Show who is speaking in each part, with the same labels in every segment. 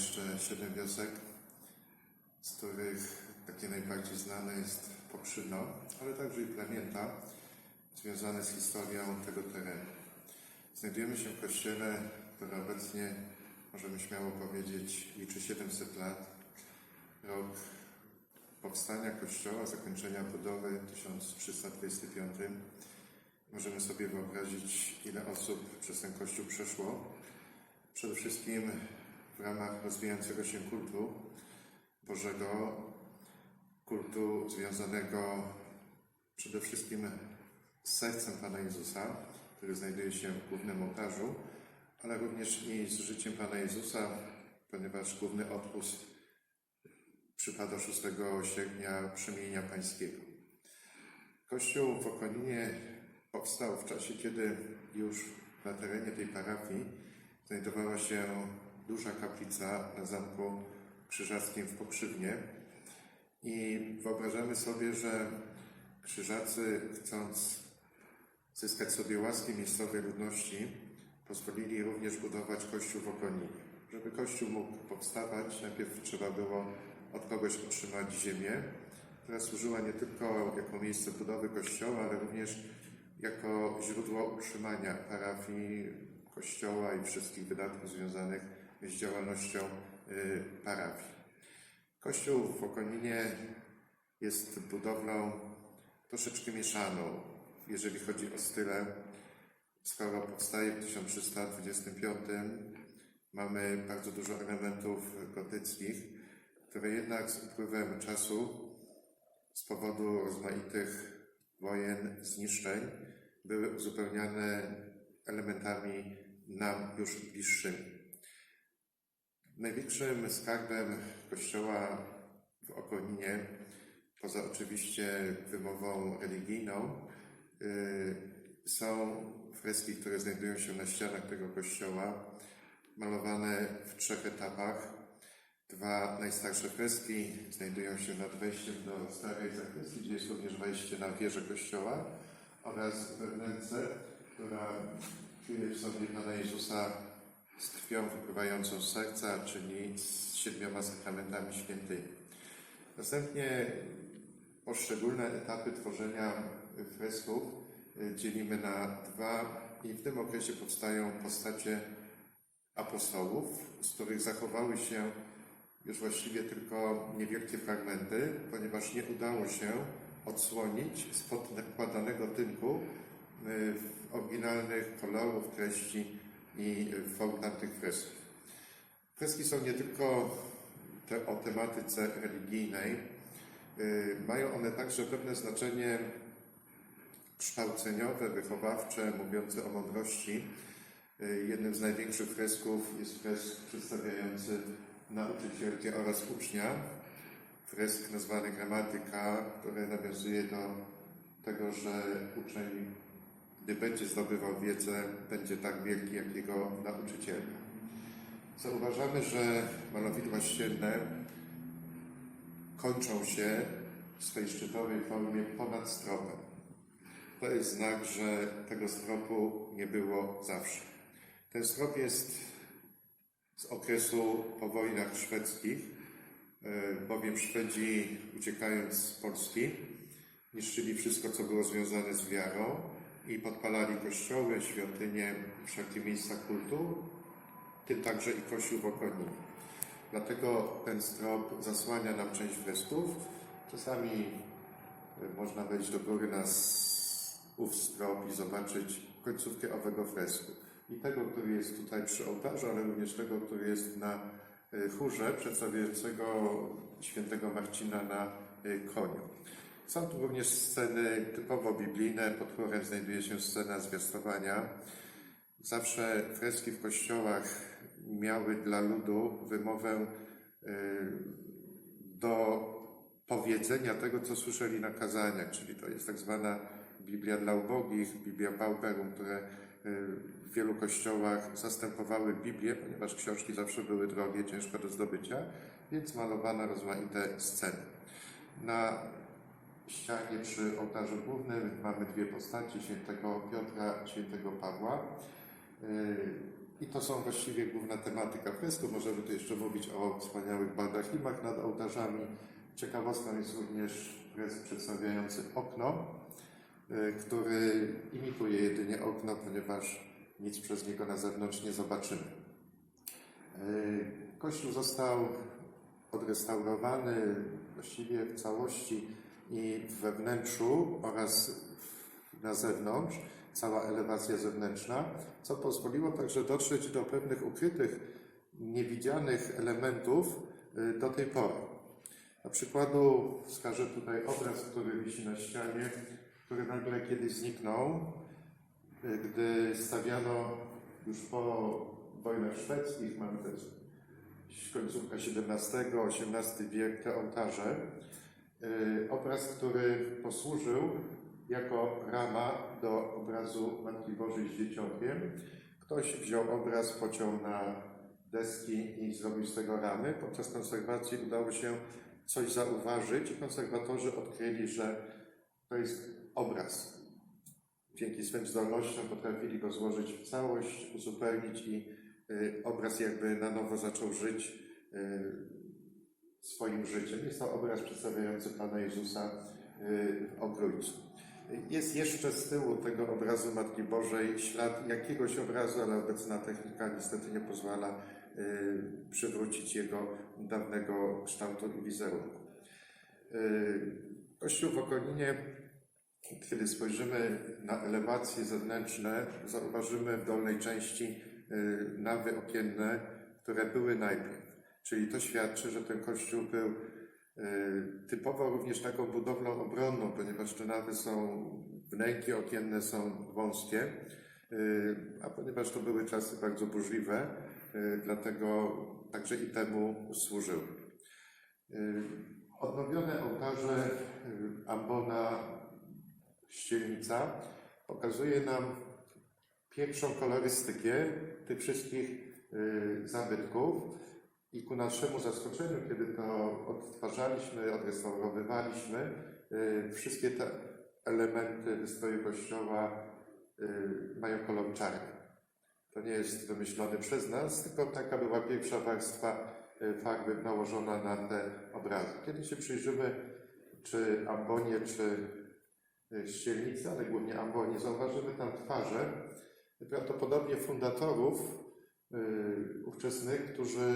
Speaker 1: jeszcze siedem wiosek, z których takie najbardziej znane jest Pokrzydno, ale także i Plemięta, związane z historią tego terenu. Znajdujemy się w kościele, który obecnie, możemy śmiało powiedzieć, liczy 700 lat. Rok powstania kościoła, zakończenia budowy 1325. Możemy sobie wyobrazić, ile osób przez ten kościół przeszło. Przede wszystkim w ramach rozwijającego się kultu Bożego, kultu związanego przede wszystkim z sercem Pana Jezusa, który znajduje się w głównym ołtarzu, ale również i z życiem Pana Jezusa, ponieważ główny odpust przypada 6 sierpnia przemienia pańskiego. Kościół w Okoninie powstał w czasie, kiedy już na terenie tej parafii znajdowała się duża kaplica na zamku krzyżackim w Pokrzywnie. I wyobrażamy sobie, że krzyżacy, chcąc zyskać sobie łaski miejscowej ludności, pozwolili również budować kościół w Okoninie. Żeby kościół mógł powstawać, najpierw trzeba było od kogoś otrzymać ziemię, która służyła nie tylko jako miejsce budowy kościoła, ale również jako źródło utrzymania parafii, kościoła i wszystkich wydatków związanych z działalnością y, parafii. Kościół w Okoninie jest budowlą troszeczkę mieszaną, jeżeli chodzi o style. Skoro powstaje w 1325, mamy bardzo dużo elementów gotyckich, które jednak z upływem czasu, z powodu rozmaitych wojen, zniszczeń, były uzupełniane elementami nam już bliższymi. Największym skarbem kościoła w Okoninie, poza oczywiście wymową religijną, y, są freski, które znajdują się na ścianach tego kościoła, malowane w trzech etapach. Dwa najstarsze freski znajdują się nad wejściem do starej zakrystii, gdzie jest również wejście na wieżę kościoła oraz we wnętrze, która czuje w sobie Pana Jezusa z krwią wypływającą z serca, czyli z siedmioma sakramentami świętymi. Następnie poszczególne etapy tworzenia fresków y, dzielimy na dwa i w tym okresie powstają postacie apostołów, z których zachowały się już właściwie tylko niewielkie fragmenty, ponieważ nie udało się odsłonić spod nakładanego tynku y, oryginalnych kolorów, treści i form tamtych fresków. Freski są nie tylko te, o tematyce religijnej, y, mają one także pewne znaczenie kształceniowe, wychowawcze, mówiące o mądrości. Y, Jednym z największych fresków jest fresk przedstawiający nauczycielkę oraz ucznia. Fresk nazwany gramatyka, który nawiązuje do tego, że uczeń, gdy będzie zdobywał wiedzę, będzie tak wielki jak jego nauczycielka. Zauważamy, że malowidła ścienne kończą się w swej szczytowej formie ponad stropem. To jest znak, że tego stropu nie było zawsze. Ten strop jest z okresu po wojnach szwedzkich, e, bowiem Szwedzi uciekając z Polski niszczyli wszystko, co było związane z wiarą i podpalali kościoły, świątynie, wszelkie miejsca kultu, tym także i kościół w Okoninie. Dlatego ten strop zasłania nam część fresków. Czasami e, można wejść do góry na ów strop i zobaczyć końcówkę owego fresku. I tego, który jest tutaj przy ołtarzu, ale również tego, który jest na e, chórze przedstawiającego świętego Marcina na e, koniu. Są tu również sceny typowo biblijne. Pod chórem znajduje się scena zwiastowania. Zawsze freski w kościołach miały dla ludu wymowę y, do powiedzenia tego, co słyszeli na kazaniach, czyli to jest tak zwana Biblia dla ubogich, Biblia Pauperum, które y, w wielu kościołach zastępowały Biblię, ponieważ książki zawsze były drogie, ciężko do zdobycia, więc malowano rozmaite sceny. Na ścianie przy ołtarzu głównym mamy dwie postaci, świętego Piotra, świętego Pawła. Yy, I to są właściwie główna tematyka fresku. Możemy tu jeszcze mówić o wspaniałych baldachimach nad ołtarzami. Ciekawostką jest również fresk przedstawiający okno, yy, który imituje jedynie okno, ponieważ nic przez niego na zewnątrz nie zobaczymy. Yy, Kościół został odrestaurowany właściwie w całości i we wnętrzu oraz na zewnątrz, cała elewacja zewnętrzna, co pozwoliło także dotrzeć do pewnych ukrytych, niewidzianych elementów y, do tej pory. Na przykładu wskażę tutaj obraz, który wisi na ścianie, który nagle kiedyś zniknął, y, gdy stawiano już po wojnach szwedzkich, mamy też końcówka XVII-XVIII wiek, te ołtarze. Yy, Obraz, który posłużył jako rama do obrazu Matki Bożej z Dzieciątkiem. Ktoś wziął obraz, pociął na deski i zrobił z tego ramy. Podczas konserwacji udało się coś zauważyć i konserwatorzy odkryli, że to jest obraz. Dzięki swym zdolnościom potrafili go złożyć w całość, uzupełnić i y, obraz jakby na nowo zaczął żyć y, swoim życiem. Jest to obraz przedstawiający Pana Jezusa y, w Ogrójcu. Jest jeszcze z tyłu tego obrazu Matki Bożej ślad jakiegoś obrazu, ale obecna technika niestety nie pozwala y, przywrócić jego dawnego kształtu i wizerunku. Y, Kościół w Okolinie kiedy spojrzymy na elewacje zewnętrzne, zauważymy w dolnej części nawy okienne, które były najpierw. Czyli to świadczy, że ten kościół był y, typowo również taką budowlą obronną, ponieważ te nawy są, wnęki okienne są wąskie, y, a ponieważ to były czasy bardzo burzliwe, y, dlatego także i temu służyły. Y, Odnowione ołtarze ambona ścielnica pokazuje nam pierwszą kolorystykę tych wszystkich zabytków i ku naszemu zaskoczeniu, kiedy to odtwarzaliśmy, odrestaurowywaliśmy, y, wszystkie te elementy wystroju kościoła y, mają kolor czarny. To nie jest wymyślone przez nas, tylko taka była pierwsza warstwa y, farby nałożona na te obrazy. Kiedy się przyjrzymy, czy ambonie, czy ścielnicy, ale głównie ambonie, zauważymy tam twarze prawdopodobnie fundatorów ówczesnych, którzy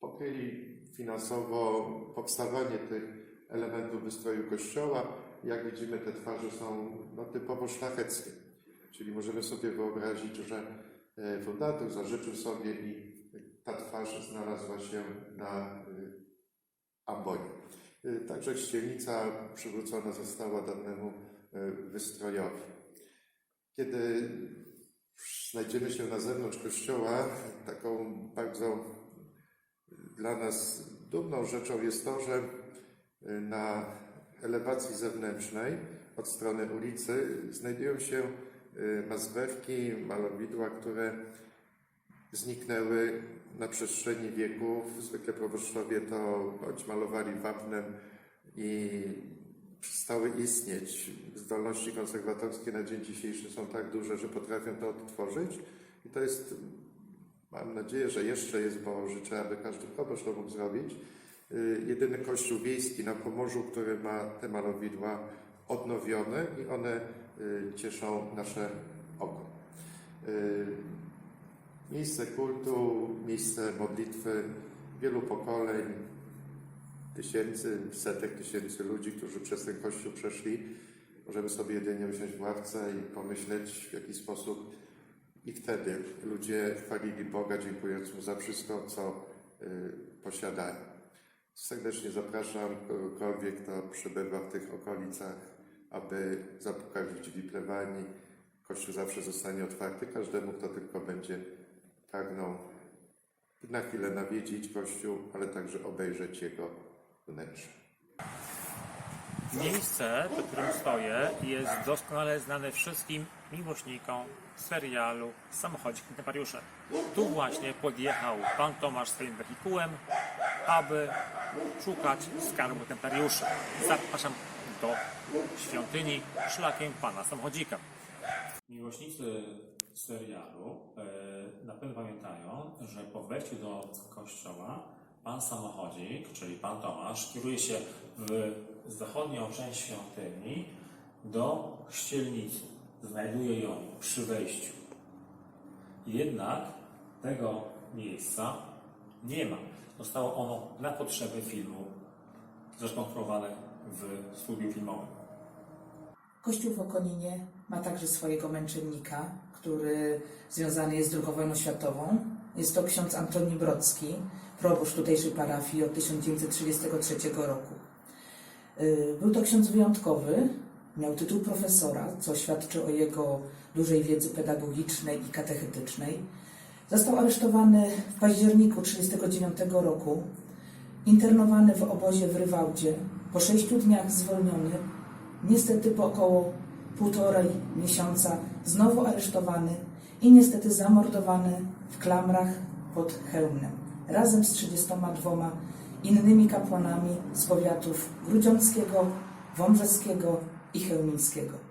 Speaker 1: pokryli finansowo powstawanie tych elementów wystroju kościoła. Jak widzimy, te twarze są no, typowo szlacheckie. Czyli możemy sobie wyobrazić, że e, fundator zażyczył sobie i ta twarz znalazła się na y, ambonie. Y, Także ścielnica przywrócona została danemu y, wystrojowi. Kiedy znajdziemy się na zewnątrz kościoła, taką bardzo dla nas dumną rzeczą jest to, że y, na elewacji zewnętrznej od strony ulicy znajdują się y, mazwerki, malowidła, które zniknęły na przestrzeni wieków. Zwykle proboszczowie to bądź malowali wapnem i przestały istnieć. Zdolności konserwatorskie na dzień dzisiejszy są tak duże, że potrafią to odtworzyć. I to jest, mam nadzieję, że jeszcze jest, bo życzę, aby każdy proboszcz to mógł zrobić. Y, Jedyny kościół wiejski na Pomorzu, który ma te malowidła odnowione i one y, cieszą nasze oko. Y, Miejsce kultu, miejsce modlitwy wielu pokoleń, tysięcy, setek tysięcy ludzi, którzy przez ten kościół przeszli. Możemy sobie jedynie usiąść w ławce i pomyśleć, w jaki sposób i wtedy ludzie chwalili Boga, dziękując Mu za wszystko, co y, posiadają. Serdecznie zapraszam kogokolwiek, kto przebywa w tych okolicach, aby zapukać w drzwi plebanii. Kościół zawsze zostanie otwarty każdemu, kto tylko będzie pragnął na chwilę nawiedzić Kościół, ale także obejrzeć jego wnętrze.
Speaker 2: Miejsce, w którym stoję, jest doskonale znane wszystkim miłośnikom serialu Samochodzik Templariusze. Tu właśnie podjechał pan Tomasz swoim wehikułem, aby szukać skarbu templariuszy. Zapraszam do świątyni szlakiem pana samochodzika. Miłośnicy serialu e, na pewno pamiętają, że po wejściu do kościoła pan samochodzik, czyli pan Tomasz, kieruje się w zachodnią część świątyni do ścielnicy. Znajduje ją przy wejściu. Jednak tego miejsca nie ma. Zostało ono na potrzeby filmu zrekonstruowane w studiu filmowym.
Speaker 3: Kościół w Okoninie ma także swojego męczennika, który związany jest z II wojną światową. Jest to ksiądz Antoni Brocki, proboszcz tutejszej parafii od 1933 roku. Y, Był to ksiądz wyjątkowy, miał tytuł profesora, co świadczy o jego dużej wiedzy pedagogicznej i katechetycznej. Został aresztowany w październiku 1939 roku, internowany w obozie w Rywałdzie, po sześciu dniach zwolniony, niestety po około półtorej miesiąca znowu aresztowany i niestety zamordowany w klamrach pod Chełmnem, razem z 32 innymi kapłanami z powiatów grudziąckiego, wąbrzeskiego i chełmińskiego.